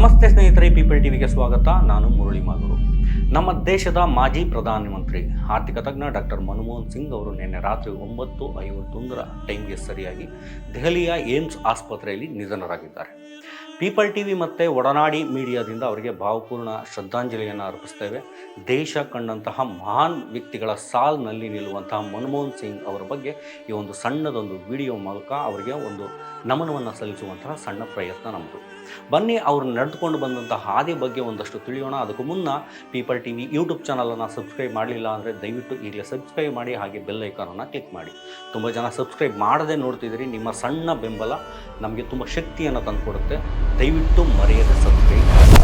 ನಮಸ್ತೆ ಸ್ನೇಹಿತರೆ ಪೀಪಲ್ ಟಿವಿಗೆ ಸ್ವಾಗತ. ನಾನು ಮುರಳಿ ಮಾಲೂರು ನಮ್ಮ ದೇಶದ ಮಾಜಿ ಪ್ರಧಾನಮಂತ್ರಿ ಆರ್ಥಿಕ ತಜ್ಞ ಡಾಕ್ಟರ್ ಮನಮೋಹನ್ ಸಿಂಗ್ ಅವರು ನಿನ್ನೆ ರಾತ್ರಿ ಒಂಬತ್ತು ಐವತ್ತೊಂದರ ಟೈಮ್ಗೆ ಸರಿಯಾಗಿ ದೆಹಲಿಯ ಏಮ್ಸ್ ಆಸ್ಪತ್ರೆಯಲ್ಲಿ ನಿಧನರಾಗಿದ್ದಾರೆ. ಪೀಪಲ್ ಟಿವಿ ಮತ್ತು ಒಡನಾಡಿ ಮೀಡಿಯಾದಿಂದ ಅವರಿಗೆ ಭಾವಪೂರ್ಣ ಶ್ರದ್ಧಾಂಜಲಿಯನ್ನು ಅರ್ಪಿಸ್ತೇವೆ ದೇಶ ಕಂಡಂತಹ ಮಹಾನ್ ವ್ಯಕ್ತಿಗಳ ಸಾಲ್ನಲ್ಲಿ ನಿಲ್ಲುವಂತಹ ಮನಮೋಹನ್ ಸಿಂಗ್ ಅವರ ಬಗ್ಗೆ ಈ ಒಂದು ಸಣ್ಣದೊಂದು ವಿಡಿಯೋ ಮೂಲಕ ಅವರಿಗೆ ಒಂದು ನಮನವನ್ನು ಸಲ್ಲಿಸುವಂತಹ ಸಣ್ಣ ಪ್ರಯತ್ನ ನಮ್ಮದು ಬನ್ನಿ ಅವರು ನಡೆದುಕೊಂಡು ಬಂದಂಥ ಹಾದಿ ಬಗ್ಗೆ ಒಂದಷ್ಟು ತಿಳಿಯೋಣ. ಅದಕ್ಕೂ ಮುನ್ನ ಪೀಪಲ್ ಟಿ ವಿ ಯೂಟ್ಯೂಬ್ ಚಾನಲನ್ನು ಸಬ್ಸ್ಕ್ರೈಬ್ ಮಾಡಲಿಲ್ಲ ಅಂದರೆ ದಯವಿಟ್ಟು ಈಗಲೇ ಸಬ್ಸ್ಕ್ರೈಬ್ ಮಾಡಿ, ಹಾಗೆ ಬೆಲ್ ಐಕಾನನ್ನು ಕ್ಲಿಕ್ ಮಾಡಿ. ತುಂಬ ಜನ ಸಬ್ಸ್ಕ್ರೈಬ್ ಮಾಡದೆ ನೋಡ್ತಿದ್ದೀರಿ, ನಿಮ್ಮ ಸಣ್ಣ ಬೆಂಬಲ ನಮಗೆ ತುಂಬ ಶಕ್ತಿಯನ್ನು ತಂದುಕೊಡುತ್ತೆ. ದಯವಿಟ್ಟು ಮರೆಯದೆ ಸಬ್ಸ್ಕ್ರೈಬ್ ಮಾಡಿ.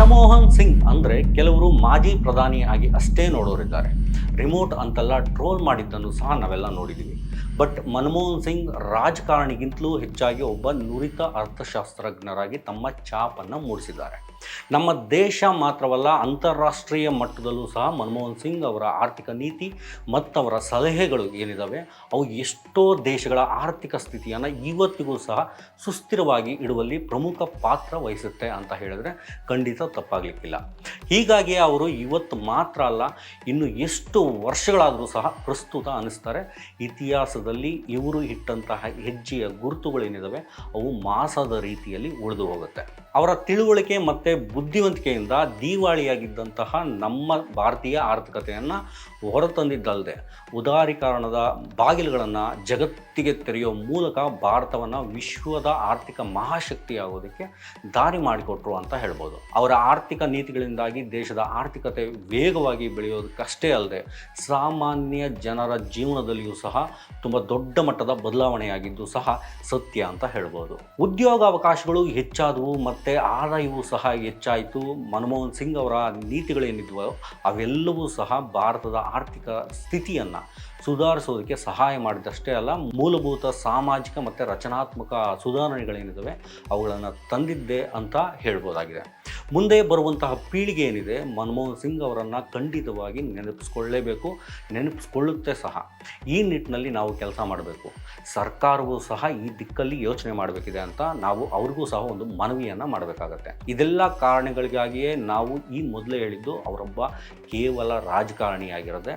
ಮನಮೋಹನ್ ಸಿಂಗ್ ಅಂದರೆ ಕೆಲವರು ಮಾಜಿ ಪ್ರಧಾನಿ ಆಗಿ ಅಷ್ಟೇ ನೋಡೋರಿದ್ದಾರೆ. ರಿಮೋಟ್ ಅಂತೆಲ್ಲ ಟ್ರೋಲ್ ಮಾಡಿದ್ದನ್ನು ಸಹ ನಾವೆಲ್ಲ ನೋಡಿದ್ದೀವಿ ಬಟ್ ಮನಮೋಹನ್ ಸಿಂಗ್ ರಾಜಕಾರಣಿಗಿಂತಲೂ ಹೆಚ್ಚಾಗಿ ಒಬ್ಬ ನುರಿತ ಅರ್ಥಶಾಸ್ತ್ರಜ್ಞರಾಗಿ ತಮ್ಮ ಛಾಪನ್ನು ಮೂಡಿಸಿದ್ದಾರೆ. ನಮ್ಮ ದೇಶ ಮಾತ್ರವಲ್ಲ, ಅಂತಾರಾಷ್ಟ್ರೀಯ ಮಟ್ಟದಲ್ಲೂ ಸಹ ಮನಮೋಹನ್ ಸಿಂಗ್ ಅವರ ಆರ್ಥಿಕ ನೀತಿ ಮತ್ತು ಅವರ ಸಲಹೆಗಳು ಏನಿದ್ದಾವೆ ಅವು ಎಷ್ಟೋ ದೇಶಗಳ ಆರ್ಥಿಕ ಸ್ಥಿತಿಯನ್ನು ಇವತ್ತಿಗೂ ಸಹ ಸುಸ್ಥಿರವಾಗಿ ಇಡುವಲ್ಲಿ ಪ್ರಮುಖ ಪಾತ್ರ ವಹಿಸುತ್ತೆ ಅಂತ ಹೇಳಿದ್ರೆ ಖಂಡಿತ ತಪ್ಪಾಗಲಿಕ್ಕಿಲ್ಲ. ಹೀಗಾಗಿ ಅವರು ಇವತ್ತು ಮಾತ್ರ ಅಲ್ಲ, ಇನ್ನು ಎಷ್ಟು ವರ್ಷಗಳಾದರೂ ಸಹ ಪ್ರಸ್ತುತ ಅನ್ನಿಸ್ತಾರೆ ಇತಿಹಾಸದಲ್ಲಿ ಇವರು ಇಟ್ಟಂತಹ ಹೆಜ್ಜೆಯ ಗುರುತುಗಳೇನಿದ್ದಾವೆ ಅವು ಮಾಸದ ರೀತಿಯಲ್ಲಿ ಉಳಿದು ಹೋಗುತ್ತೆ. ಅವರ ತಿಳುವಳಿಕೆ ಮತ್ತು ಬುದ್ಧಿವಂತಿಕೆಯಿಂದ ದಿವಾಳಿಯಾಗಿದ್ದಂತಹ ನಮ್ಮ ಭಾರತೀಯ ಆರ್ಥಿಕತೆಯನ್ನು ಹೊರತಂದಿದ್ದಲ್ಲದೆ ಉದಾರೀಕರಣದ ಬಾಗಿಲುಗಳನ್ನು ಜಗತ್ತಿಗೆ ತೆರೆಯೋ ಮೂಲಕ ಭಾರತವನ್ನು ವಿಶ್ವದ ಆರ್ಥಿಕ ಮಹಾಶಕ್ತಿಯಾಗೋದಕ್ಕೆ ದಾರಿ ಮಾಡಿಕೊಟ್ರು ಅಂತ ಹೇಳ್ಬೋದು. ಅವರ ಆರ್ಥಿಕ ನೀತಿಗಳಿಂದಾಗಿ ದೇಶದ ಆರ್ಥಿಕತೆ ವೇಗವಾಗಿ ಬೆಳೆಯೋದಕ್ಕಷ್ಟೇ ಅಲ್ಲದೆ ಸಾಮಾನ್ಯ ಜನರ ಜೀವನದಲ್ಲಿಯೂ ಸಹ ತುಂಬ ದೊಡ್ಡ ಮಟ್ಟದ ಬದಲಾವಣೆಯಾಗಿದ್ದು ಸಹ ಸತ್ಯ ಅಂತ ಹೇಳ್ಬೋದು. ಉದ್ಯೋಗಾವಕಾಶಗಳು ಹೆಚ್ಚಾದವು ಮತ್ತು ಆದಾಯವೂ ಸಹ ಹೆಚ್ಚಾಯಿತು. ಮನಮೋಹನ್ ಸಿಂಗ್ ಅವರ ನೀತಿಗಳೇನಿದ್ವೋ ಅವೆಲ್ಲವೂ ಸಹ ಭಾರತದ ಆರ್ಥಿಕ ಸ್ಥಿತಿಯನ್ನು ಸುಧಾರಿಸೋದಕ್ಕೆ ಸಹಾಯ ಮಾಡಿದಷ್ಟೇ ಅಲ್ಲ, ಮೂಲಭೂತ ಸಾಮಾಜಿಕ ಮತ್ತು ರಚನಾತ್ಮಕ ಸುಧಾರಣೆಗಳೇನಿದ್ದಾವೆ ಅವುಗಳನ್ನು ತಂದಿದ್ದೆ ಅಂತ ಹೇಳ್ಬೋದಾಗಿದೆ. ಮುಂದೆ ಬರುವಂತಹ ಪೀಳಿಗೆ ಏನಿದೆ, ಮನಮೋಹನ್ ಸಿಂಗ್ ಅವರನ್ನು ಖಂಡಿತವಾಗಿ ನೆನಪಿಸ್ಕೊಳ್ಳೇಬೇಕು, ನೆನಪಿಸ್ಕೊಳ್ಳುತ್ತೆ ಸಹ. ಈ ನಿಟ್ಟಿನಲ್ಲಿ ನಾವು ಕೆಲಸ ಮಾಡಬೇಕು. ಸರ್ಕಾರವೂ ಸಹ ಈ ದಿಕ್ಕಲ್ಲಿ ಯೋಚನೆ ಮಾಡಬೇಕಿದೆ ಅಂತ ನಾವು ಅವ್ರಿಗೂ ಸಹ ಒಂದು ಮನವಿಯನ್ನು ಮಾಡಬೇಕಾಗತ್ತೆ. ಇದೆಲ್ಲ ಕಾರಣಗಳಿಗಾಗಿಯೇ ನಾವು ಈ ಮೊದಲೇ ಹೇಳಿದ್ದು ಅವರೊಬ್ಬ ಕೇವಲ ರಾಜಕಾರಣಿಯಾಗಿರದೆ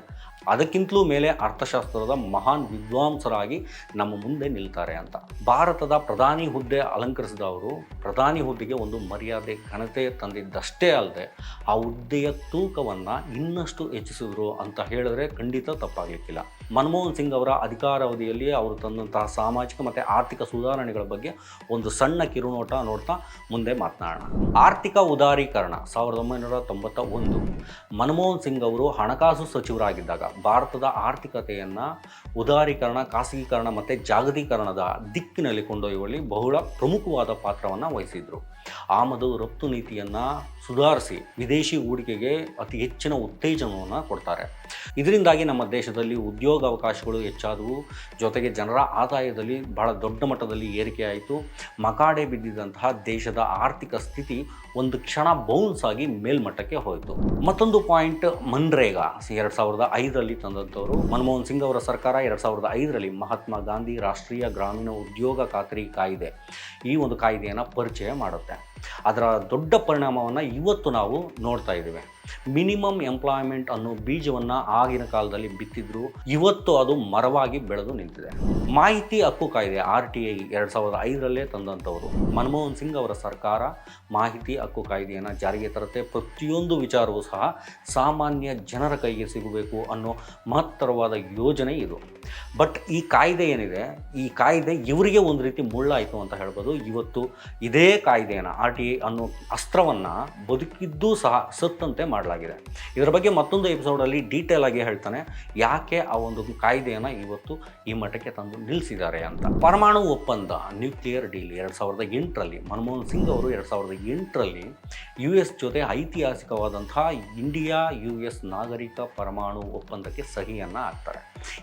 ಅದಕ್ಕಿಂತಲೂ ಮೇಲೆ ಅರ್ಥಶಾಸ್ತ್ರದ ಮಹಾನ್ ವಿದ್ವಾಂಸರಾಗಿ ನಮ್ಮ ಮುಂದೆ ನಿಲ್ತಾರೆ ಅಂತ. ಭಾರತದ ಪ್ರಧಾನಿ ಹುದ್ದೆ ಅಲಂಕರಿಸಿದವರು ಪ್ರಧಾನಿ ಹುದ್ದೆಗೆ ಒಂದು ಮರ್ಯಾದೆ ಘನತೆ ತಂದಿದ್ದಷ್ಟೇ ಅಲ್ಲದೆ ಆ ಹುದ್ದೆಯ ತೂಕವನ್ನು ಇನ್ನಷ್ಟು ಹೆಚ್ಚಿಸಿದ್ರು ಅಂತ ಹೇಳಿದ್ರೆ ಖಂಡಿತ ತಪ್ಪಾಗಲಿಕ್ಕಿಲ್ಲ. ಮನಮೋಹನ್ ಸಿಂಗ್ ಅವರ ಅಧಿಕಾರಾವಧಿಯಲ್ಲಿ ಅವರು ತಂದಂತಹ ಸಾಮಾಜಿಕ ಮತ್ತು ಆರ್ಥಿಕ ಸುಧಾರಣೆಗಳ ಬಗ್ಗೆ ಒಂದು ಸಣ್ಣ ಕಿರುನೋಟ ನೋಡ್ತಾ ಮುಂದೆ ಮಾತನಾಡೋಣ. ಆರ್ಥಿಕ ಉದಾರೀಕರಣ, ಸಾವಿರದ ಒಂಬೈನೂರ ತೊಂಬತ್ತ ಒಂದು ಮನಮೋಹನ್ ಸಿಂಗ್ ಅವರು ಹಣಕಾಸು ಸಚಿವರಾಗಿದ್ದಾಗ ಭಾರತದ ಆರ್ಥಿಕತೆಯನ್ನು ಉದಾರೀಕರಣ, ಖಾಸಗೀಕರಣ ಮತ್ತು ಜಾಗತೀಕರಣದ ದಿಕ್ಕಿನಲ್ಲಿ ಕೊಂಡೊಯ್ಯುವಲ್ಲಿ ಬಹುಳ ಪ್ರಮುಖವಾದ ಪಾತ್ರವನ್ನು ವಹಿಸಿದರು. ಆಮದು ರಫ್ತು ನೀತಿಯನ್ನು ಸುಧಾರಿಸಿ ವಿದೇಶಿ ಹೂಡಿಕೆಗೆ ಅತಿ ಹೆಚ್ಚಿನ ಉತ್ತೇಜನವನ್ನು ಕೊಡ್ತಾರೆ. ಇದರಿಂದಾಗಿ ನಮ್ಮ ದೇಶದಲ್ಲಿ ಉದ್ಯೋಗಾವಕಾಶಗಳು ಹೆಚ್ಚಾದವು. ಜೊತೆಗೆ ಜನರ ಆದಾಯದಲ್ಲಿ ಬಹಳ ದೊಡ್ಡ ಮಟ್ಟದಲ್ಲಿ ಏರಿಕೆಯಾಯಿತು. ಮಕಾಡೆ ಬಿದ್ದಿದ್ದಂತಹ ದೇಶದ ಆರ್ಥಿಕ ಸ್ಥಿತಿ ಒಂದು ಕ್ಷಣ ಬೌನ್ಸ್ ಆಗಿ ಮೇಲ್ಮಟ್ಟಕ್ಕೆ ಹೋಯಿತು. ಮತ್ತೊಂದು ಪಾಯಿಂಟ್ ಮನ್ರೇಗಾ. ಎರಡು ಸಾವಿರದ ಐದರಲ್ಲಿ ತಂದಂಥವರು ಮನಮೋಹನ್ ಸಿಂಗ್ ಅವರ ಸರ್ಕಾರ ಎರಡು ಸಾವಿರದ ಐದರಲ್ಲಿ ಮಹಾತ್ಮ ಗಾಂಧಿ ರಾಷ್ಟ್ರೀಯ ಗ್ರಾಮೀಣ ಉದ್ಯೋಗ ಖಾತ್ರಿ ಕಾಯ್ದೆ. ಈ ಒಂದು ಕಾಯ್ದೆಯನ್ನು ಪರಿಚಯ ಮಾಡುತ್ತೆ. kita ಅದರ ದೊಡ್ಡ ಪರಿಣಾಮವನ್ನು ಇವತ್ತು ನಾವು ನೋಡ್ತಾ ಇದ್ದೇವೆ. ಮಿನಿಮಮ್ ಎಂಪ್ಲಾಯ್ಮೆಂಟ್ ಅನ್ನೋ ಬೀಜವನ್ನು ಆಗಿನ ಕಾಲದಲ್ಲಿ ಬಿತ್ತಿದ್ರು, ಇವತ್ತು ಅದು ಮರವಾಗಿ ಬೆಳೆದು ನಿಂತಿದೆ. ಮಾಹಿತಿ ಹಕ್ಕು ಕಾಯ್ದೆ, ಆರ್ ಟಿ ಐ ಎರಡು ಸಾವಿರದ ಐದರಲ್ಲೇ ತಂದಂಥವರು. ಮನಮೋಹನ್ ಸಿಂಗ್ ಅವರ ಸರ್ಕಾರ ಮಾಹಿತಿ ಹಕ್ಕು ಕಾಯ್ದೆಯನ್ನು ಜಾರಿಗೆ ತರುತ್ತೆ. ಪ್ರತಿಯೊಂದು ವಿಚಾರವೂ ಸಹ ಸಾಮಾನ್ಯ ಜನರ ಕೈಗೆ ಸಿಗಬೇಕು ಅನ್ನೋ ಮಹತ್ತರವಾದ ಯೋಜನೆ ಇದು. ಬಟ್ ಈ ಕಾಯ್ದೆ ಏನಿದೆ? ಈ ಕಾಯ್ದೆ ಇವರಿಗೆ ಒಂದು ರೀತಿ ಮುಳ್ಳಾಯಿತು ಅಂತ ಹೇಳ್ಬೋದು. ಇವತ್ತು ಇದೇ ಕಾಯ್ದೆಯನ್ನು ಆರ್ ಟಿ ಐ ಅನ್ನೋ ಅಸ್ತ್ರವನ್ನು ಬದುಕಿದ್ದೂ ಸಹ ಸತ್ತಂತೆ ಮಾಡಲಾಗಿದೆ. ಇದರ ಬಗ್ಗೆ ಮತ್ತೊಂದು ಎಪಿಸೋಡಲ್ಲಿ ಡೀಟೇಲ್ ಆಗಿ ಹೇಳ್ತಾನೆ, ಯಾಕೆ ಆ ಒಂದು ಕಾಯ್ದೆಯನ್ನು ಇವತ್ತು ಈ ಮಟ್ಟಕ್ಕೆ ತಂದು ನಿಲ್ಲಿಸಿದ್ದಾರೆ ಅಂತ. ಪರಮಾಣು ಒಪ್ಪಂದ ನ್ಯೂಕ್ಲಿಯರ್ ಡೀಲ್ ಎರಡು ಸಾವಿರದ ಎಂಟರಲ್ಲಿ, ಮನಮೋಹನ್ ಸಿಂಗ್ ಅವರು ಎರಡು ಸಾವಿರದ ಎಂಟರಲ್ಲಿ ಯು ಎಸ್ ಜೊತೆ ಐತಿಹಾಸಿಕವಾದಂತಹ ಇಂಡಿಯಾ ಯು ಎಸ್ ನಾಗರಿಕ ಪರಮಾಣು ಒಪ್ಪಂದಕ್ಕೆ ಸಹಿಯನ್ನು ಹಾಕ್ತಾರೆ.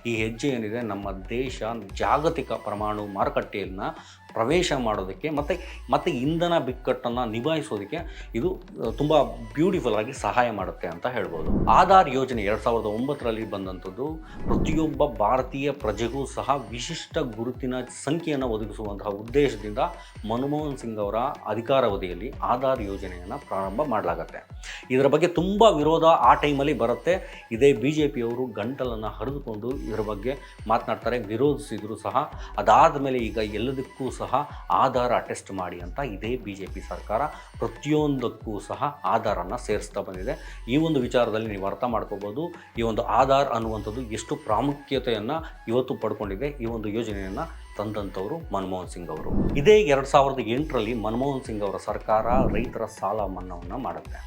ಈ ಹೆಜ್ಜೆ ಏನಿದೆ, ನಮ್ಮ ದೇಶ ಜಾಗತಿಕ ಪರಮಾಣು ಮಾರುಕಟ್ಟೆಯನ್ನು ಪ್ರವೇಶ ಮಾಡೋದಕ್ಕೆ ಮತ್ತು ಮತ್ತು ಇಂಧನ ಬಿಕ್ಕಟ್ಟನ್ನು ನಿಭಾಯಿಸೋದಕ್ಕೆ ಇದು ತುಂಬ ಬ್ಯೂಟಿಫುಲ್ ಆಗಿ ಸಹಾಯ ಮಾಡುತ್ತೆ ಅಂತ ಹೇಳ್ಬೋದು. ಆಧಾರ್ ಯೋಜನೆ ಎರಡು ಸಾವಿರದ ಒಂಬತ್ತರಲ್ಲಿ ಬಂದಂಥದ್ದು, ಪ್ರತಿಯೊಬ್ಬ ಭಾರತೀಯ ಪ್ರಜೆಗೂ ಸಹ ವಿಶಿಷ್ಟ ಗುರುತಿನ ಸಂಖ್ಯೆಯನ್ನು ಒದಗಿಸುವಂತಹ ಉದ್ದೇಶದಿಂದ ಮನಮೋಹನ್ ಸಿಂಗ್ ಅವರ ಅಧಿಕಾರಾವಧಿಯಲ್ಲಿ ಆಧಾರ್ ಯೋಜನೆಯನ್ನು ಪ್ರಾರಂಭ ಮಾಡಲಾಗತ್ತೆ. ಇದರ ಬಗ್ಗೆ ತುಂಬ ವಿರೋಧ ಆ ಟೈಮಲ್ಲಿ ಬರುತ್ತೆ. ಇದೇ ಬಿ ಜೆ ಪಿಯವರು ಗಂಟಲನ್ನು ಹರಿದುಕೊಂಡು ಇದರ ಬಗ್ಗೆ ಮಾತನಾಡ್ತಾರೆ, ವಿರೋಧಿಸಿದ್ರು ಸಹ. ಅದಾದ ಮೇಲೆ ಈಗ ಎಲ್ಲದಕ್ಕೂ ಸಹ ಆಧಾರ ಟೆಸ್ಟ್ ಮಾಡಿ ಅಂತ ಇದೇ ಬಿ ಜೆ ಪಿ ಸರ್ಕಾರ ಪ್ರತಿಯೊಂದಕ್ಕೂ ಸಹ ಆಧಾರನ್ನು ಸೇರಿಸ್ತಾ ಬಂದಿದೆ. ಈ ಒಂದು ವಿಚಾರದಲ್ಲಿ ನೀವು ಅರ್ಥ ಮಾಡ್ಕೋಬೋದು. ಈ ಒಂದು ಆಧಾರ್ ಅನ್ನುವಂಥದ್ದು ಎಷ್ಟು ಪ್ರಾಮುಖ್ಯತೆಯನ್ನು ಇವತ್ತು ಪಡ್ಕೊಂಡಿದೆ. ಈ ಒಂದು ಯೋಜನೆಯನ್ನು ತಂದಂಥವರು ಮನಮೋಹನ್ ಸಿಂಗ್ ಅವರು. ಇದೇ ಎರಡು ಸಾವಿರದ ಎಂಟರಲ್ಲಿ ಮನಮೋಹನ್ ಸಿಂಗ್ ಅವರ ಸರ್ಕಾರ ರೈತರ ಸಾಲ ಮನ್ನಾವನ್ನು ಮಾಡುತ್ತೆ.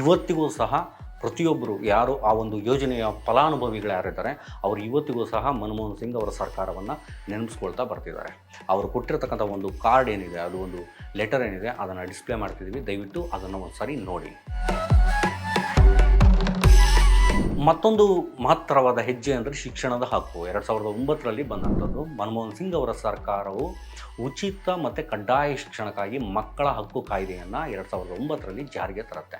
ಇವತ್ತಿಗೂ ಸಹ ಪ್ರತಿಯೊಬ್ಬರು ಯಾರು ಆ ಒಂದು ಯೋಜನೆಯ ಫಲಾನುಭವಿಗಳು ಯಾರಿದ್ದಾರೆ, ಅವರು ಇವತ್ತಿಗೂ ಸಹ ಮನಮೋಹನ್ ಸಿಂಗ್ ಅವರ ಸರ್ಕಾರವನ್ನು ನೆನಪಿಸ್ಕೊಳ್ತಾ ಬರ್ತಿದ್ದಾರೆ. ಅವರು ಕೊಟ್ಟಿರ್ತಕ್ಕಂಥ ಒಂದು ಕಾರ್ಡ್ ಏನಿದೆ, ಅದು ಒಂದು ಲೆಟರ್ ಏನಿದೆ, ಅದನ್ನು ಡಿಸ್ಪ್ಲೇ ಮಾಡ್ತಿದ್ದೀವಿ. ದಯವಿಟ್ಟು ಅದನ್ನು ಒಂದು ಸಾರಿ ನೋಡಿ. ಮತ್ತೊಂದು ಮಹತ್ತರವಾದ ಹೆಜ್ಜೆ ಅಂದರೆ ಶಿಕ್ಷಣದ ಹಕ್ಕು. ಎರಡು ಸಾವಿರದ ಒಂಬತ್ತರಲ್ಲಿ ಬಂದಂಥದ್ದು ಮನಮೋಹನ್ ಸಿಂಗ್ ಅವರ ಸರ್ಕಾರವು ಉಚಿತ ಮತ್ತು ಕಡ್ಡಾಯ ಶಿಕ್ಷಣಕ್ಕಾಗಿ ಮಕ್ಕಳ ಹಕ್ಕು ಕಾಯ್ದೆಯನ್ನು ಎರಡು ಸಾವಿರದ ಒಂಬತ್ತರಲ್ಲಿ ಜಾರಿಗೆ ತರುತ್ತೆ.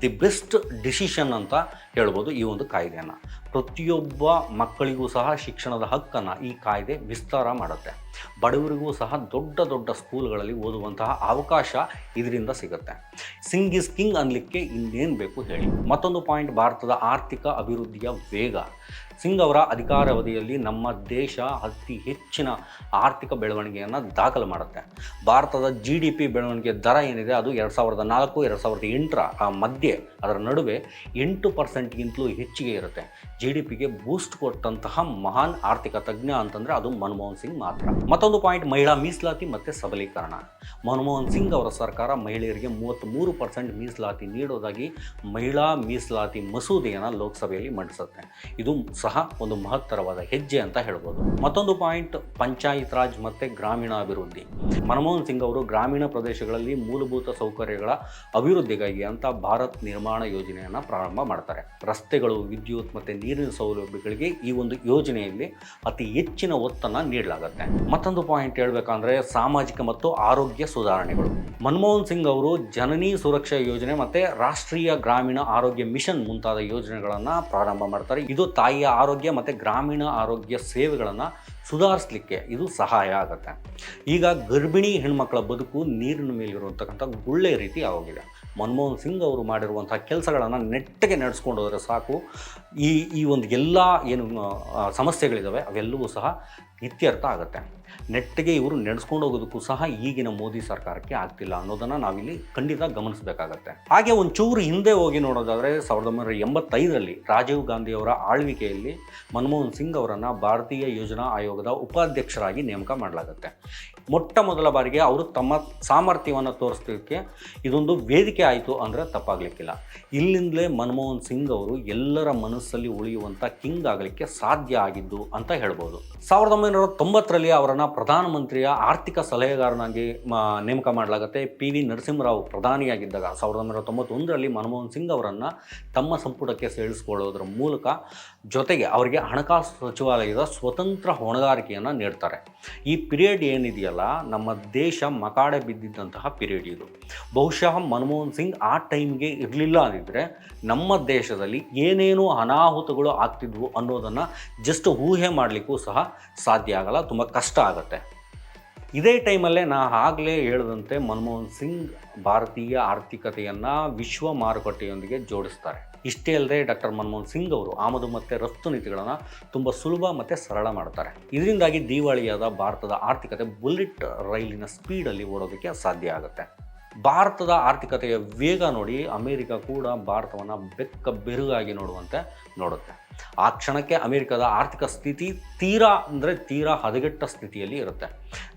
ದಿ ಬೆಸ್ಟ್ ಡಿಸಿಷನ್ ಅಂತ ಹೇಳ್ಬೋದು ಈ ಒಂದು ಕಾಯ್ದೆಯನ್ನು. ಪ್ರತಿಯೊಬ್ಬ ಮಕ್ಕಳಿಗೂ ಸಹ ಶಿಕ್ಷಣದ ಹಕ್ಕನ್ನು ಈ ಕಾಯ್ದೆ ವಿಸ್ತಾರ ಮಾಡುತ್ತೆ. ಬಡವರಿಗೂ ಸಹ ದೊಡ್ಡ ದೊಡ್ಡ ಸ್ಕೂಲ್ಗಳಲ್ಲಿ ಓದುವಂತಹ ಅವಕಾಶ ಇದರಿಂದ ಸಿಗುತ್ತೆ. ಸಿಂಗ್ ಇಸ್ ಕಿಂಗ್ ಅನ್ನಲಿಕ್ಕೆ ಇನ್ನೇನು ಬೇಕು ಹೇಳಿ. ಮತ್ತೊಂದು ಪಾಯಿಂಟ್ ಭಾರತದ ಆರ್ಥಿಕ ಅಭಿವೃದ್ಧಿಯ ವೇಗ. ಸಿಂಗ್ ಅವರ ಅಧಿಕಾರಾವಧಿಯಲ್ಲಿ ನಮ್ಮ ದೇಶ ಅತಿ ಹೆಚ್ಚಿನ ಆರ್ಥಿಕ ಬೆಳವಣಿಗೆಯನ್ನು ದಾಖಲು ಮಾಡುತ್ತೆ. ಭಾರತದ ಜಿ ಡಿ ಪಿ ಬೆಳವಣಿಗೆ ದರ ಏನಿದೆ ಅದು ಎರಡು ಸಾವಿರದ ನಾಲ್ಕು, ಎರಡು ಸಾವಿರದ ಎಂಟರ ಆ ಮಧ್ಯೆ, ಅದರ ನಡುವೆ ಎಂಟು ಪರ್ಸೆಂಟ್ಗಿಂತಲೂ ಹೆಚ್ಚಿಗೆ ಇರುತ್ತೆ. ಜಿ ಡಿ ಪಿಗೆ ಬೂಸ್ಟ್ ಕೊಟ್ಟಂತಹ ಮಹಾನ್ ಆರ್ಥಿಕ ತಜ್ಞ ಅಂತಂದರೆ ಅದು ಮನಮೋಹನ್ ಸಿಂಗ್ ಮಾತ್ರ. ಮತ್ತೊಂದು ಪಾಯಿಂಟ್ ಮಹಿಳಾ ಮೀಸಲಾತಿ ಮತ್ತು ಸಬಲೀಕರಣ. ಮನಮೋಹನ್ ಸಿಂಗ್ ಅವರ ಸರ್ಕಾರ ಮಹಿಳೆಯರಿಗೆ ಮೂವತ್ತ್ಮೂರು ಪರ್ಸೆಂಟ್ ಮೀಸಲಾತಿ ನೀಡೋದಾಗಿ ಮಹಿಳಾ ಮೀಸಲಾತಿ ಮಸೂದೆಯನ್ನು ಲೋಕಸಭೆಯಲ್ಲಿ ಮಂಡಿಸುತ್ತೆ. ಇದು ಸಹ ಒಂದು ಮಹತ್ತರವಾದ ಹೆಜ್ಜೆ ಅಂತ ಹೇಳ್ಬೋದು. ಮತ್ತೊಂದು ಪಾಯಿಂಟ್, ಪಂಚಾಯತ್ ರಾಜ್ ಮತ್ತು ಗ್ರಾಮೀಣ ಅಭಿವೃದ್ಧಿ ಮನಮೋಹನ್ ಸಿಂಗ್ ಅವರು ಗ್ರಾಮೀಣ ಪ್ರದೇಶಗಳಲ್ಲಿ ಮೂಲಭೂತ ಸೌಕರ್ಯಗಳ ಅಭಿವೃದ್ಧಿಗಾಗಿ ಅಂತ ಭಾರತ್ ನಿರ್ಮಾಣ ಯೋಜನೆಯನ್ನು ಪ್ರಾರಂಭ ಮಾಡ್ತಾರೆ. ರಸ್ತೆಗಳು, ವಿದ್ಯುತ್ ಮತ್ತು ನೀರಿನ ಸೌಲಭ್ಯಗಳಿಗೆ ಈ ಒಂದು ಯೋಜನೆಯಲ್ಲಿ ಅತಿ ಹೆಚ್ಚಿನ ಒತ್ತನ್ನು ನೀಡಲಾಗುತ್ತೆ. ಮತ್ತೊಂದು ಪಾಯಿಂಟ್ ಹೇಳಬೇಕಂದ್ರೆ ಸಾಮಾಜಿಕ ಮತ್ತು ಆರೋಗ್ಯ ಸುಧಾರಣೆಗಳು. ಮನಮೋಹನ್ ಸಿಂಗ್ ಅವರು ಜನನಿ ಸುರಕ್ಷಾ ಯೋಜನೆ ಮತ್ತು ರಾಷ್ಟ್ರೀಯ ಗ್ರಾಮೀಣ ಆರೋಗ್ಯ ಮಿಷನ್ ಮುಂತಾದ ಯೋಜನೆಗಳನ್ನು ಪ್ರಾರಂಭ ಮಾಡ್ತಾರೆ. ಇದು ತಾಯಿಯ ಆರೋಗ್ಯ ಮತ್ತು ಗ್ರಾಮೀಣ ಆರೋಗ್ಯ ಸೇವೆಗಳನ್ನು ಸುಧಾರಿಸಲಿಕ್ಕೆ ಇದು ಸಹಾಯ ಆಗುತ್ತೆ. ಈಗ ಗರ್ಭಿಣಿ ಹೆಣ್ಮಕ್ಳ ಬದುಕು ನೀರಿನ ಮೇಲಿರುವಂತಕ್ಕಂಥ ಗುಳ್ಳೆ ರೀತಿ ಆಗೋಗಿದೆ. ಮನಮೋಹನ್ ಸಿಂಗ್ ಅವರು ಮಾಡಿರುವಂಥ ಕೆಲಸಗಳನ್ನು ನೆಟ್ಟಗೆ ನಡೆಸ್ಕೊಂಡು ಹೋದರೆ ಸಾಕು. ಈ ಈ ಒಂದು ಎಲ್ಲ ಏನು ಸಮಸ್ಯೆಗಳಿದ್ದಾವೆ ಅವೆಲ್ಲವೂ ಸಹ ಇತ್ಯರ್ಥ ಆಗುತ್ತೆ. ನೆಟ್ಟಿಗೆ ಇವರು ನಡೆಸ್ಕೊಂಡು ಹೋಗೋದಕ್ಕೂ ಸಹ ಈಗಿನ ಮೋದಿ ಸರ್ಕಾರಕ್ಕೆ ಆಗ್ತಿಲ್ಲ ಅನ್ನೋದನ್ನು ನಾವಿಲ್ಲಿ ಖಂಡಿತ ಗಮನಿಸಬೇಕಾಗತ್ತೆ. ಹಾಗೆ ಒಂಚೂರು ಹಿಂದೆ ಹೋಗಿ ನೋಡೋದಾದರೆ ಸಾವಿರದ ಒಂಬೈನೂರ ಎಂಬತ್ತೈದರಲ್ಲಿ ರಾಜೀವ್ ಗಾಂಧಿಯವರ ಆಳ್ವಿಕೆಯಲ್ಲಿ ಮನಮೋಹನ್ ಸಿಂಗ್ ಅವರನ್ನು ಭಾರತೀಯ ಯೋಜನಾ ಆಯೋಗದ ಉಪಾಧ್ಯಕ್ಷರಾಗಿ ನೇಮಕ ಮಾಡಲಾಗುತ್ತೆ. ಮೊಟ್ಟ ಮೊದಲ ಬಾರಿಗೆ ಅವರು ತಮ್ಮ ಸಾಮರ್ಥ್ಯವನ್ನು ತೋರಿಸೋದಕ್ಕೆ ಇದೊಂದು ವೇದಿಕೆ ಆಯಿತು ಅಂದರೆ ತಪ್ಪಾಗಲಿಕ್ಕಿಲ್ಲ. ಇಲ್ಲಿಂದಲೇ ಮನಮೋಹನ್ ಸಿಂಗ್ ಅವರು ಎಲ್ಲರ ಮನಸ್ಸಲ್ಲಿ ಉಳಿಯುವಂಥ ಕಿಂಗ್ ಆಗಲಿಕ್ಕೆ ಸಾಧ್ಯ ಆಗಿದ್ದು ಅಂತ ಹೇಳ್ಬೋದು. ಸಾವಿರದ ಒಂಬೈನೂರ ತೊಂಬತ್ತರಲ್ಲಿ ಅವರನ್ನು ಪ್ರಧಾನಮಂತ್ರಿಯ ಆರ್ಥಿಕ ಸಲಹೆಗಾರನಾಗಿ ನೇಮಕ ಮಾಡಲಾಗುತ್ತೆ. ಪಿ ವಿ ನರಸಿಂಹರಾವ್ ಪ್ರಧಾನಿಯಾಗಿದ್ದಾಗ ಸಾವಿರದ ಒಂಬೈನೂರ ತೊಂಬತ್ತೊಂದರಲ್ಲಿ ಮನಮೋಹನ್ ಸಿಂಗ್ ಅವರನ್ನು ತಮ್ಮ ಸಂಪುಟಕ್ಕೆ ಸೇರಿಸಿಕೊಳ್ಳೋದ್ರ ಮೂಲಕ ಜೊತೆಗೆ ಅವರಿಗೆ ಹಣಕಾಸು ಸಚಿವಾಲಯದ ಸ್ವತಂತ್ರ ಹೊಣೆಗಾರಿಕೆಯನ್ನು ನೀಡ್ತಾರೆ. ಈ ಪಿರಿಯಡ್ ಏನಿದೆಯಲ್ಲ ನಮ್ಮ ದೇಶ ಮಕಾಡೆ ಬಿದ್ದಿದ್ದಂತಹ ಪಿರಿಯಡ್ ಇದು. ಬಹುಶಃ ಮನಮೋಹನ್ ಸಿಂಗ್ ಆ ಟೈಮ್ಗೆ ಇರಲಿಲ್ಲ ಅಂದಿದ್ರೆ ನಮ್ಮ ದೇಶದಲ್ಲಿ ಏನೇನು ಅನಾಹುತಗಳು ಆಗ್ತಿದ್ವು ಅನ್ನೋದನ್ನು ಜಸ್ಟ್ ಊಹೆ ಮಾಡಲಿಕ್ಕೂ ಸಹ ಸಾಧ್ಯ ಆಗಲ್ಲ, ತುಂಬ ಕಷ್ಟ ಆಗುತ್ತೆ. ಇದೇ ಟೈಮಲ್ಲೇ ನಾ ಆಗಲೇ ಹೇಳಿದಂತೆ ಮನಮೋಹನ್ ಸಿಂಗ್ ಭಾರತೀಯ ಆರ್ಥಿಕತೆಯನ್ನು ವಿಶ್ವ ಮಾರುಕಟ್ಟೆಯೊಂದಿಗೆ ಜೋಡಿಸ್ತಾರೆ. ಇಷ್ಟೇ ಅಲ್ಲದೆ ಡಾಕ್ಟರ್ ಮನಮೋಹನ್ ಸಿಂಗ್ ಅವರು ಆಮದು ಮತ್ತು ರಫ್ತು ನೀತಿಗಳನ್ನು ತುಂಬ ಸುಲಭ ಮತ್ತು ಸರಳ ಮಾಡ್ತಾರೆ ಇದರಿಂದಾಗಿ ದಿವಾಳಿಯಾದ ಭಾರತದ ಆರ್ಥಿಕತೆ ಬುಲೆಟ್ ರೈಲಿನ ಸ್ಪೀಡಲ್ಲಿ ಓಡೋದಕ್ಕೆ ಸಾಧ್ಯ ಆಗುತ್ತೆ. ಭಾರತದ ಆರ್ಥಿಕತೆಯ ವೇಗ ನೋಡಿ ಅಮೇರಿಕ ಕೂಡ ಭಾರತವನ್ನು ಬೆಕ್ಕ ಬೆರುಗಾಗಿ ನೋಡುವಂತೆ ನೋಡುತ್ತೆ. ಆ ಕ್ಷಣಕ್ಕೆ ಅಮೆರಿಕದ ಆರ್ಥಿಕ ಸ್ಥಿತಿ ತೀರಾ ಅಂದರೆ ತೀರಾ ಹದಗೆಟ್ಟ ಸ್ಥಿತಿಯಲ್ಲಿ ಇರುತ್ತೆ.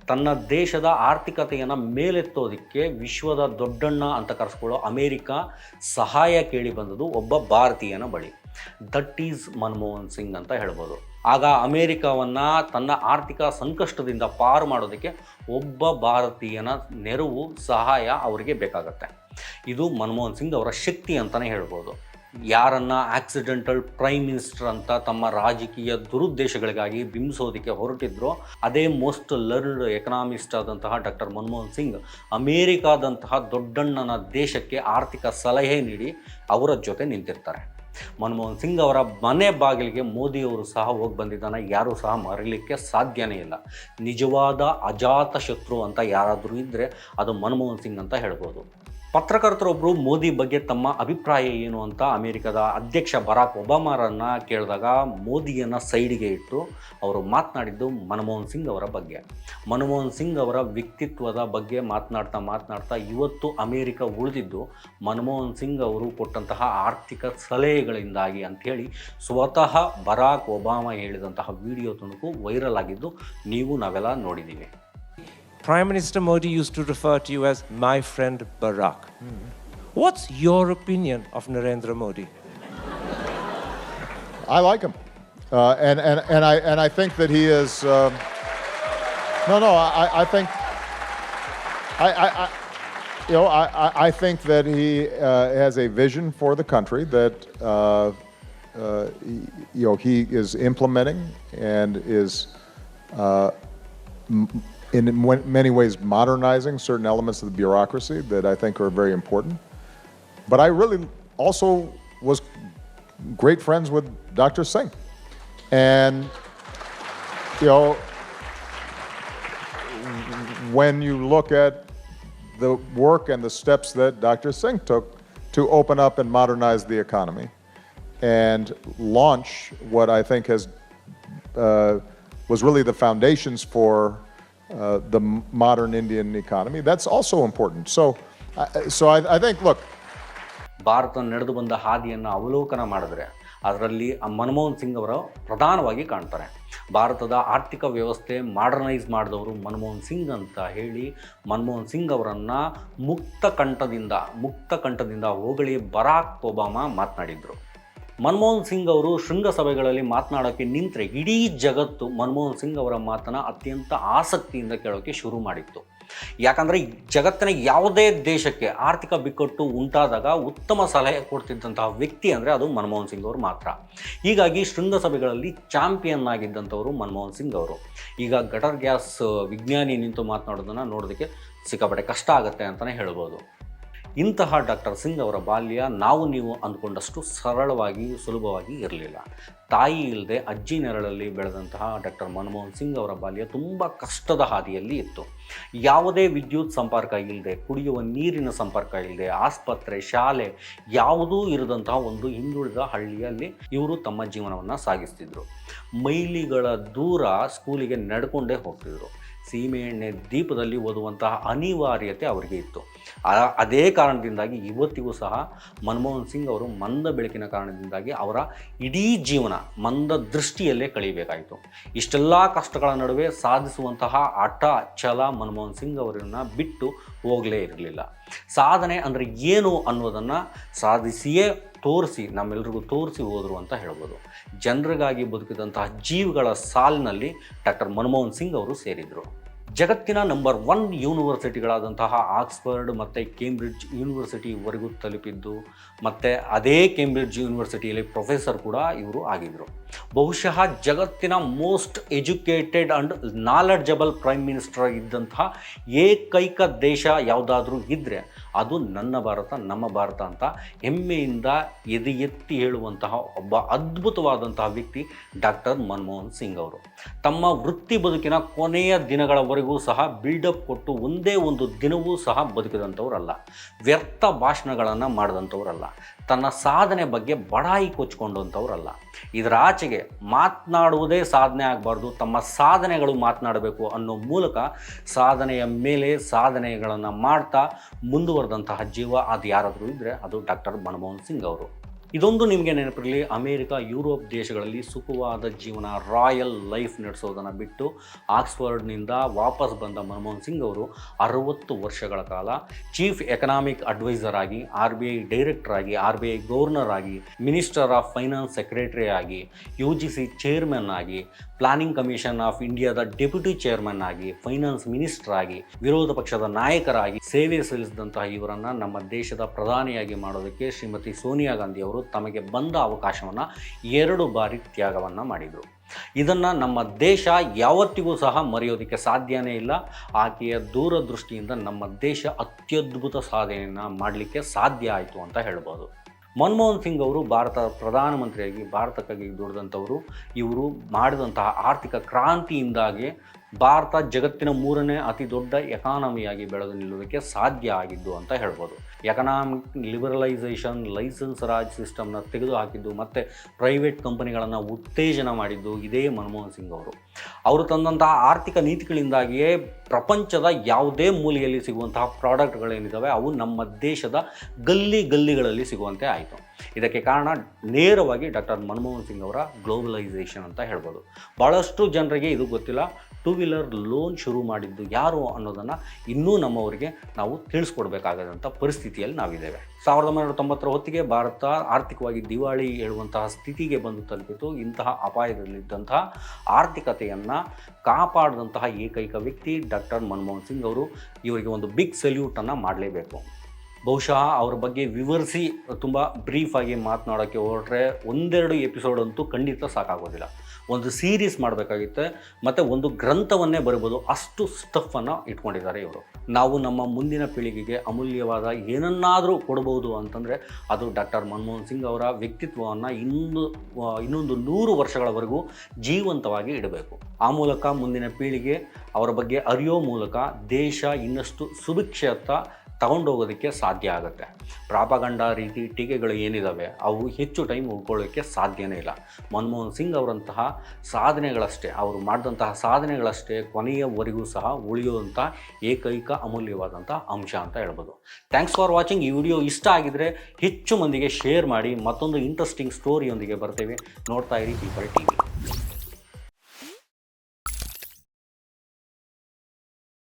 ತನ್ನ ದೇಶದ ಆರ್ಥಿಕತೆಯನ್ನು ಮೇಲೆತ್ತೋದಕ್ಕೆ ವಿಶ್ವದ ದೊಡ್ಡಣ್ಣ ಅಂತ ಕರೆಸ್ಕೊಳ್ಳೋ ಅಮೇರಿಕ ಸಹಾಯ ಕೇಳಿ ಬಂದದ್ದು ಒಬ್ಬ ಭಾರತೀಯನ ಬಳಿ. ದಟ್ ಈಸ್ ಮನಮೋಹನ್ ಸಿಂಗ್ ಅಂತ ಹೇಳ್ಬೋದು. ಆಗ ಅಮೇರಿಕವನ್ನು ತನ್ನ ಆರ್ಥಿಕ ಸಂಕಷ್ಟದಿಂದ ಪಾರು ಮಾಡೋದಕ್ಕೆ ಒಬ್ಬ ಭಾರತೀಯನ ನೆರವು, ಸಹಾಯ ಅವರಿಗೆ ಬೇಕಾಗತ್ತೆ. ಇದು ಮನಮೋಹನ್ ಸಿಂಗ್ ಅವರ ಶಕ್ತಿ ಅಂತಲೇ ಹೇಳ್ಬೋದು. ಯಾರನ್ನ ಆಕ್ಸಿಡೆಂಟಲ್ ಪ್ರೈಮ್ ಮಿನಿಸ್ಟರ್ ಅಂತ ತಮ್ಮ ರಾಜಕೀಯ ದುರುದ್ದೇಶಗಳಿಗಾಗಿ ಬಿಂಬಿಸೋದಕ್ಕೆ ಹೊರಟಿದ್ರು, ಅದೇ ಮೋಸ್ಟ್ ಲರ್ನ್ಡ್ ಎಕನಾಮಿಸ್ಟ್ ಆದಂತಹ ಡಾಕ್ಟರ್ ಮನಮೋಹನ್ ಸಿಂಗ್ ಅಮೇರಿಕಾದಂತಹ ದೊಡ್ಡಣ್ಣನ ದೇಶಕ್ಕೆ ಆರ್ಥಿಕ ಸಲಹೆ ನೀಡಿ ಅವರ ಜೊತೆ ನಿಂತಿರ್ತಾರೆ. ಮನಮೋಹನ್ ಸಿಂಗ್ ಅವರ ಮನೆ ಬಾಗಿಲಿಗೆ ಮೋದಿಯವರು ಸಹ ಹೋಗಿ ಬಂದಿದ್ದಾನೆ, ಯಾರೂ ಸಹ ಮರಲಿಕ್ಕೆ ಸಾಧ್ಯನೇ ಇಲ್ಲ. ನಿಜವಾದ ಅಜಾತ ಶತ್ರು ಅಂತ ಯಾರಾದರೂ ಇದ್ದರೆ ಅದು ಮನಮೋಹನ್ ಸಿಂಗ್ ಅಂತ ಹೇಳ್ಬೋದು. ಪತ್ರಕರ್ತರೊಬ್ಬರು ಮೋದಿ ಬಗ್ಗೆ ತಮ್ಮ ಅಭಿಪ್ರಾಯ ಏನು ಅಂತ ಅಮೆರಿಕದ ಅಧ್ಯಕ್ಷ ಬರಾಕ್ ಒಬಾಮಾರನ್ನು ಕೇಳಿದಾಗ ಮೋದಿಯನ್ನು ಸೈಡಿಗೆ ಇಟ್ಟು ಅವರು ಮಾತನಾಡಿದ್ದು ಮನಮೋಹನ್ ಸಿಂಗ್ ಅವರ ಬಗ್ಗೆ. ಮನಮೋಹನ್ ಸಿಂಗ್ ಅವರ ವ್ಯಕ್ತಿತ್ವದ ಬಗ್ಗೆ ಮಾತನಾಡ್ತಾ ಮಾತನಾಡ್ತಾ ಇವತ್ತು ಅಮೇರಿಕ ಉಳಿದಿದ್ದು ಮನಮೋಹನ್ ಸಿಂಗ್ ಅವರು ಕೊಟ್ಟಂತಹ ಆರ್ಥಿಕ ಸಲಹೆಗಳಿಂದಾಗಿ ಅಂಥೇಳಿ ಸ್ವತಃ ಬರಾಕ್ ಒಬಾಮಾ ಹೇಳಿದಂತಹ ವಿಡಿಯೋ ತುಣುಕು ವೈರಲ್ ಆಗಿದ್ದು ನೀವು ನಾವೆಲ್ಲ ನೋಡಿದ್ದೀವಿ. Prime Minister Modi used to refer to you as my friend Barack. What's your opinion of Narendra Modi? I like him, uh, and and and I and I think that he is. Um, no, no, I, I think. I, I, I you know, I, I- think that he uh, has a vision for the country that uh, uh, you know he is implementing and is uh, in many ways modernizing certain elements of the bureaucracy that I think are very important. But I really also was great friends with Dr. Singh. And, you know, when you look at the work and the steps that Dr. Singh took to open up and modernize the economy and launch what I think has uh, was really the foundations for uh, the modern Indian economy. That's also important. So, uh, so I, I think, look, Bharat ನಡೆದು ಬಂದ ಹಾದಿಯನ್ನು ಅವಲೋಕನ ಮಾಡಿದ್ರೆ ಅದರಲ್ಲಿ ಮನಮೋಹನ್ ಸಿಂಗ್ ಅವರು ಪ್ರಧಾನವಾಗಿ ಕಾಣ್ತಾರೆ ಭಾರತದ ಆರ್ಥಿಕ ವ್ಯವಸ್ಥೆ ಮಾಡರ್ನೈಸ್ ಮಾಡಿದವರು ಮನಮೋಹನ್ ಸಿಂಗ್ ಅಂತ ಹೇಳಿ ಮನಮೋಹನ್ ಸಿಂಗ್ ಅವರನ್ನು ಮುಕ್ತ ಕಂಠದಿಂದ ಮುಕ್ತ ಕಂಠದಿಂದ ಹೋಗಳಿ ಬರಾಕ್ ಒಬಾಮಾ ಮಾತನಾಡಿದರು ಮನಮೋಹನ್ ಸಿಂಗ್ ಅವರು ಶೃಂಗಸಭೆಗಳಲ್ಲಿ ಮಾತನಾಡೋಕ್ಕೆ ನಿಂತರೆ ಇಡೀ ಜಗತ್ತು ಮನಮೋಹನ್ ಸಿಂಗ್ ಅವರ ಮಾತನ್ನು ಅತ್ಯಂತ ಆಸಕ್ತಿಯಿಂದ ಕೇಳೋಕ್ಕೆ ಶುರು ಮಾಡಿತ್ತು. ಯಾಕಂದರೆ ಜಗತ್ತಿನ ಯಾವುದೇ ದೇಶಕ್ಕೆ ಆರ್ಥಿಕ ಬಿಕ್ಕಟ್ಟು ಉಂಟಾದಾಗ ಉತ್ತಮ ಸಲಹೆ ಕೊಡ್ತಿದ್ದಂತಹ ವ್ಯಕ್ತಿ ಅಂದರೆ ಅದು ಮನಮೋಹನ್ ಸಿಂಗ್ ಅವರು ಮಾತ್ರ. ಹೀಗಾಗಿ ಶೃಂಗಸಭೆಗಳಲ್ಲಿ ಚಾಂಪಿಯನ್ ಆಗಿದ್ದಂಥವರು ಮನಮೋಹನ್ ಸಿಂಗ್ ಅವರು. ಈಗ ಗಟರ್ ಗ್ಯಾಸ್ ವಿಜ್ಞಾನಿ ನಿಂತು ಮಾತನಾಡೋದನ್ನು ನೋಡೋದಕ್ಕೆ ಸಿಕ್ಕಾಪಟ್ಟೆ ಕಷ್ಟ ಆಗುತ್ತೆ ಅಂತಲೇ ಹೇಳ್ಬೋದು. ಇಂತಹ ಡಾಕ್ಟರ್ ಸಿಂಗ್ ಅವರ ಬಾಲ್ಯ ನಾವು ನೀವು ಅಂದ್ಕೊಂಡಷ್ಟು ಸರಳವಾಗಿ, ಸುಲಭವಾಗಿ ಇರಲಿಲ್ಲ. ತಾಯಿ ಇಲ್ಲದೆ ಅಜ್ಜಿ ನೆರಳಲ್ಲಿ ಬೆಳೆದಂತಹ ಡಾಕ್ಟರ್ ಮನಮೋಹನ್ ಸಿಂಗ್ ಅವರ ಬಾಲ್ಯ ತುಂಬ ಕಷ್ಟದ ಹಾದಿಯಲ್ಲಿ ಇತ್ತು. ಯಾವುದೇ ವಿದ್ಯುತ್ ಸಂಪರ್ಕ ಇಲ್ಲದೆ, ಕುಡಿಯುವ ನೀರಿನ ಸಂಪರ್ಕ ಇಲ್ಲದೆ, ಆಸ್ಪತ್ರೆ, ಶಾಲೆ, ಯಾವುದೂ ಇರದಂತಹ ಒಂದು ಹಿಂದುಳಿದ ಹಳ್ಳಿಯಲ್ಲಿ ಇವರು ತಮ್ಮ ಜೀವನವನ್ನು ಸಾಗಿಸ್ತಿದ್ರು. ಮೈಲಿಗಳ ದೂರ ಸ್ಕೂಲಿಗೆ ನಡ್ಕೊಂಡೇ ಹೋಗ್ತಿದ್ರು. ಸೀಮೆಎಣ್ಣೆ ದೀಪದಲ್ಲಿ ಓದುವಂತಹ ಅನಿವಾರ್ಯತೆ ಅವರಿಗೆ ಇತ್ತು. ಅದೇ ಕಾರಣದಿಂದಾಗಿ ಇವತ್ತಿಗೂ ಸಹ ಮನಮೋಹನ್ ಸಿಂಗ್ ಅವರು ಮಂದ ಬೆಳಕಿನ ಕಾರಣದಿಂದಾಗಿ ಅವರ ಇಡೀ ಜೀವನ ಮಂದ ದೃಷ್ಟಿಯಲ್ಲೇ ಕಳೀಬೇಕಾಯಿತು ಇಷ್ಟೆಲ್ಲ ಕಷ್ಟಗಳ ನಡುವೆ ಸಾಧಿಸುವಂತಹ ಹಠ ಛಲ ಮನಮೋಹನ್ ಸಿಂಗ್ ಅವರನ್ನು ಬಿಟ್ಟು ಹೋಗಲೇ ಇರಲಿಲ್ಲ. ಸಾಧನೆ ಅಂದರೆ ಏನು ಅನ್ನೋದನ್ನು ಸಾಧಿಸಿಯೇ ತೋರಿಸಿ, ನಮ್ಮೆಲ್ರಿಗೂ ತೋರಿಸಿ ಹೋದರು ಅಂತ ಹೇಳ್ಬೋದು. ಜನರಿಗಾಗಿ ಬದುಕಿದಂತಹ ಜೀವಿಗಳ ಸಾಲಿನಲ್ಲಿ ಡಾಕ್ಟರ್ ಮನಮೋಹನ್ ಸಿಂಗ್ ಅವರು ಸೇರಿದರು. ಜಗತ್ತಿನ ನಂಬರ್ ಒನ್ ಯೂನಿವರ್ಸಿಟಿಗಳಾದಂತಹ ಆಕ್ಸ್ಫರ್ಡ್ ಮತ್ತು ಕೇಂಬ್ರಿಡ್ಜ್ ಯೂನಿವರ್ಸಿಟಿವರೆಗೂ ತಲುಪಿದ್ದು, ಮತ್ತು ಅದೇ ಕೇಂಬ್ರಿಡ್ಜ್ ಯೂನಿವರ್ಸಿಟಿಯಲ್ಲಿ ಪ್ರೊಫೆಸರ್ ಕೂಡ ಇವರು ಆಗಿದ್ದರು ಬಹುಶಃ ಜಗತ್ತಿನ most educated and knowledgeable prime minister ಇದ್ದಂತಹ ಏಕೈಕ ದೇಶ ಯಾವುದಾದ್ರೂ ಇದ್ದರೆ ಅದು ನನ್ನ ಭಾರತ, ನಮ್ಮ ಭಾರತ ಅಂತ ಹೆಮ್ಮೆಯಿಂದ ಎದೆ ಎತ್ತಿ ಹೇಳುವಂತಹ ಒಬ್ಬ ಅದ್ಭುತವಾದಂತಹ ವ್ಯಕ್ತಿ ಡಾಕ್ಟರ್ ಮನಮೋಹನ್ ಸಿಂಗ್ ಅವರು. ತಮ್ಮ ವೃತ್ತಿ ಬದುಕಿನ ಕೊನೆಯ ದಿನಗಳವರೆಗೂ ಸಹ ಬಿಲ್ಡಪ್ ಕೊಟ್ಟು ಒಂದೇ ಒಂದು ದಿನವೂ ಸಹ ಬದುಕಿದಂಥವ್ರಲ್ಲ. ವ್ಯರ್ಥ ಭಾಷಣಗಳನ್ನು ಮಾಡಿದಂಥವ್ರಲ್ಲ. ತನ್ನ ಸಾಧನೆ ಬಗ್ಗೆ ಬಡಾಯಿ ಕೊಚ್ಕೊಂಡಂಥವ್ರಲ್ಲ ಇದರ ಆಚೆಗೆ ಮಾತನಾಡುವುದೇ ಸಾಧನೆ ಆಗಬಾರ್ದು, ತಮ್ಮ ಸಾಧನೆಗಳು ಮಾತನಾಡಬೇಕು ಅನ್ನೋ ಮೂಲಕ ಸಾಧನೆಯ ಮೇಲೆ ಸಾಧನೆಗಳನ್ನು ಮಾಡ್ತಾ ಮುಂದುವರೆದಂತಹ ಜೀವ ಅದು ಯಾರಾದರೂ ಇದ್ದರೆ ಅದು ಡಾಕ್ಟರ್ ಮನಮೋಹನ್ ಸಿಂಗ್ ಅವರು. ಇದೊಂದು ನಿಮಗೆ ನೆನಪಿರಲಿ, ಅಮೇರಿಕ, ಯುರೋಪ್ ದೇಶಗಳಲ್ಲಿ ಸುಖವಾದ ಜೀವನ, ರಾಯಲ್ ಲೈಫ್ ನಡೆಸೋದನ್ನು ಬಿಟ್ಟು ಆಕ್ಸ್ಫರ್ಡ್ನಿಂದ ವಾಪಸ್ ಬಂದ ಮನಮೋಹನ್ ಸಿಂಗ್ ಅವರು ಅರವತ್ತು ವರ್ಷಗಳ ಕಾಲ ಚೀಫ್ ಎಕನಾಮಿಕ್ ಅಡ್ವೈಸರ್ ಆಗಿ, ಆರ್ ಬಿ ಐ ಡೈರೆಕ್ಟರ್ ಆಗಿ, ಆರ್ ಬಿ ಐ ಗವರ್ನರ್ ಆಗಿ, ಮಿನಿಸ್ಟರ್ ಆಫ್ ಫೈನಾನ್ಸ್ ಸೆಕ್ರೆಟರಿ ಆಗಿ, ಯು ಜಿ ಸಿ ಚೇರ್ಮನ್ ಆಗಿ ಪ್ಲಾನಿಂಗ್ ಕಮಿಷನ್ ಆಫ್ ಇಂಡಿಯಾದ ಡೆಪ್ಯೂಟಿ ಚೇರ್ಮನ್ ಆಗಿ, ಫೈನಾನ್ಸ್ ಮಿನಿಸ್ಟರ್ ಆಗಿ, ವಿರೋಧ ಪಕ್ಷದ ನಾಯಕರಾಗಿ ಸೇವೆ ಸಲ್ಲಿಸಿದಂತಹ ಇವರನ್ನ ನಮ್ಮ ದೇಶದ ಪ್ರಧಾನಿಯಾಗಿ ಮಾಡೋದಕ್ಕೆ ಶ್ರೀಮತಿ ಸೋನಿಯಾ ಗಾಂಧಿ ಅವರು ತಮಗೆ ಬಂದ ಅವಕಾಶವನ್ನು ಎರಡು ಬಾರಿ ತ್ಯಾಗವನ್ನು ಮಾಡಿದರು. ಇದನ್ನು ನಮ್ಮ ದೇಶ ಯಾವತ್ತಿಗೂ ಸಹ ಮರೆಯೋದಕ್ಕೆ ಸಾಧ್ಯನೇ ಇಲ್ಲ. ಆಕೆಯ ದೂರದೃಷ್ಟಿಯಿಂದ ನಮ್ಮ ದೇಶ ಅತ್ಯದ್ಭುತ ಸಾಧನೆಯನ್ನು ಮಾಡಲಿಕ್ಕೆ ಸಾಧ್ಯ ಆಯಿತು ಅಂತ ಹೇಳ್ಬೋದು. ಮನಮೋಹನ್ ಸಿಂಗ್ ಅವರು ಭಾರತ ಪ್ರಧಾನಮಂತ್ರಿಯಾಗಿ, ಭಾರತಕ್ಕಾಗಿ ದುಡಿದಂಥವರು. ಇವರು ಮಾಡಿದಂತಹ ಆರ್ಥಿಕ ಕ್ರಾಂತಿಯಿಂದಾಗಿ ಭಾರತ ಜಗತ್ತಿನ ಮೂರನೇ ಅತಿ ದೊಡ್ಡ ಎಕಾನಮಿಯಾಗಿ ಬೆಳೆದು ನಿಲ್ಲೋದಕ್ಕೆ ಸಾಧ್ಯ ಆಗಿದ್ದು ಅಂತ ಹೇಳ್ಬೋದು. ಎಕನಾಮಿಕ್ ಲಿಬರಲೈಸೇಷನ್ ಲೈಸೆನ್ಸ್ ರಾಜ್ ಸಿಸ್ಟಮ್ನ ತೆಗೆದು ಹಾಕಿದ್ದು ಮತ್ತು ಪ್ರೈವೇಟ್ ಕಂಪನಿಗಳನ್ನು ಉತ್ತೇಜನ ಮಾಡಿದ್ದು ಇದೇ ಮನಮೋಹನ್ ಸಿಂಗ್ ಅವರು. ಅವರು ತಂದಂತಹ ಆರ್ಥಿಕ ನೀತಿಗಳಿಂದಾಗಿಯೇ ಪ್ರಪಂಚದ ಯಾವುದೇ ಮೂಲೆಯಲ್ಲಿ ಸಿಗುವಂತಹ ಪ್ರಾಡಕ್ಟ್ಗಳೇನಿದ್ದಾವೆ ಅವು ನಮ್ಮ ದೇಶದ ಗಲ್ಲಿ ಗಲ್ಲಿಗಳಲ್ಲಿ ಸಿಗುವಂತೆ ಆಯಿತು. ಇದಕ್ಕೆ ಕಾರಣ ನೇರವಾಗಿ ಡಾಕ್ಟರ್ ಮನಮೋಹನ್ ಸಿಂಗ್ ಅವರ ಗ್ಲೋಬಲೈಸೇಷನ್ ಅಂತ ಹೇಳ್ಬೋದು. ಭಾಳಷ್ಟು ಜನರಿಗೆ ಇದು ಗೊತ್ತಿಲ್ಲ. ಟೂ ವೀಲರ್ ಲೋನ್ ಶುರು ಮಾಡಿದ್ದು ಯಾರು ಅನ್ನೋದನ್ನು ಇನ್ನೂ ನಮ್ಮವರಿಗೆ ನಾವು ತಿಳಿಸ್ಕೊಡ್ಬೇಕಾಗದಂಥ ಪರಿಸ್ಥಿತಿಯಲ್ಲಿ ನಾವಿದ್ದೇವೆ. ಸಾವಿರದ ಒಂಬೈನೂರ ತೊಂಬತ್ತರ ಹೊತ್ತಿಗೆ ಭಾರತ ಆರ್ಥಿಕವಾಗಿ ದಿವಾಳಿ ಹೇಳುವಂತಹ ಸ್ಥಿತಿಗೆ ಬಂದು ತಲುಪಿತು. ಇಂತಹ ಅಪಾಯದಲ್ಲಿದ್ದಂತಹ ಆರ್ಥಿಕತೆಯನ್ನು ಕಾಪಾಡಿದಂತಹ ಏಕೈಕ ವ್ಯಕ್ತಿ ಡಾಕ್ಟರ್ ಮನಮೋಹನ್ ಸಿಂಗ್ ಅವರು ಇವರಿಗೆ ಒಂದು ಬಿಗ್ ಸಲ್ಯೂಟನ್ನು ಮಾಡಲೇಬೇಕು. ಬಹುಶಃ ಅವ್ರ ಬಗ್ಗೆ ವಿವರಿಸಿ ತುಂಬ ಬ್ರೀಫಾಗಿ ಮಾತನಾಡೋಕ್ಕೆ ಹೊರಟ್ರೆ ಒಂದೆರಡು ಎಪಿಸೋಡ್ ಅಂತೂ ಖಂಡಿತ ಸಾಕಾಗೋದಿಲ್ಲ. ಒಂದು ಸೀರೀಸ್ ಮಾಡಬೇಕಾಗಿತ್ತೆ. ಮತ್ತು ಒಂದು ಗ್ರಂಥವನ್ನೇ ಬರಿಬೋದು. ಅಷ್ಟು ಸ್ಟಫನ್ನು ಇಟ್ಕೊಂಡಿದ್ದಾರೆ ಇವರು. ನಾವು ನಮ್ಮ ಮುಂದಿನ ಪೀಳಿಗೆಗೆ ಅಮೂಲ್ಯವಾದ ಏನನ್ನಾದರೂ ಕೊಡಬಹುದು ಅಂತಂದರೆ ಅದು ಡಾಕ್ಟರ್ ಮನಮೋಹನ್ ಸಿಂಗ್ ಅವರ ವ್ಯಕ್ತಿತ್ವವನ್ನು ಇನ್ನೂ ಆ, ಇನ್ನೊಂದು ನೂರು ವರ್ಷಗಳವರೆಗೂ ಜೀವಂತವಾಗಿ ಇಡಬೇಕು. ಆ ಮೂಲಕ ಮುಂದಿನ ಪೀಳಿಗೆ ಅವರ ಬಗ್ಗೆ ಅರಿಯೋ ಮೂಲಕ ದೇಶ ಇನ್ನಷ್ಟು ಸುಭಿಕ್ಷತ ತಗೊಂಡೋಗೋದಕ್ಕೆ ಸಾಧ್ಯ ಆಗುತ್ತೆ. ಪ್ರಾಪಗಂಡ ರೀತಿ ಟೀಕೆಗಳು ಏನಿದ್ದಾವೆ ಅವು ಹೆಚ್ಚು ಟೈಮ್ ಉಳ್ಕೊಳ್ಳೋಕ್ಕೆ ಸಾಧ್ಯನೇ ಇಲ್ಲ. ಮನಮೋಹನ್ ಸಿಂಗ್ ಅವರಂತಹ ಸಾಧನೆಗಳಷ್ಟೇ, ಅವರು ಮಾಡಿದಂತಹ ಸಾಧನೆಗಳಷ್ಟೇ ಕೊನೆಯವರೆಗೂ ಸಹ ಉಳಿಯುವಂಥ ಏಕೈಕ ಅಮೂಲ್ಯವಾದಂಥ ಅಂಶ ಅಂತ ಹೇಳ್ಬೋದು. ಥ್ಯಾಂಕ್ಸ್ ಫಾರ್ ವಾಚಿಂಗ್ ಈ ವಿಡಿಯೋ ಇಷ್ಟ ಆಗಿದರೆ ಹೆಚ್ಚು ಮಂದಿಗೆ ಶೇರ್ ಮಾಡಿ, ಮತ್ತೊಂದು ಇಂಟ್ರೆಸ್ಟಿಂಗ್ ಸ್ಟೋರಿಯೊಂದಿಗೆ ಬರ್ತೇವೆ. ನೋಡ್ತಾ ಇರಿ ಪೀಪಲ್ ಟಿ ವಿ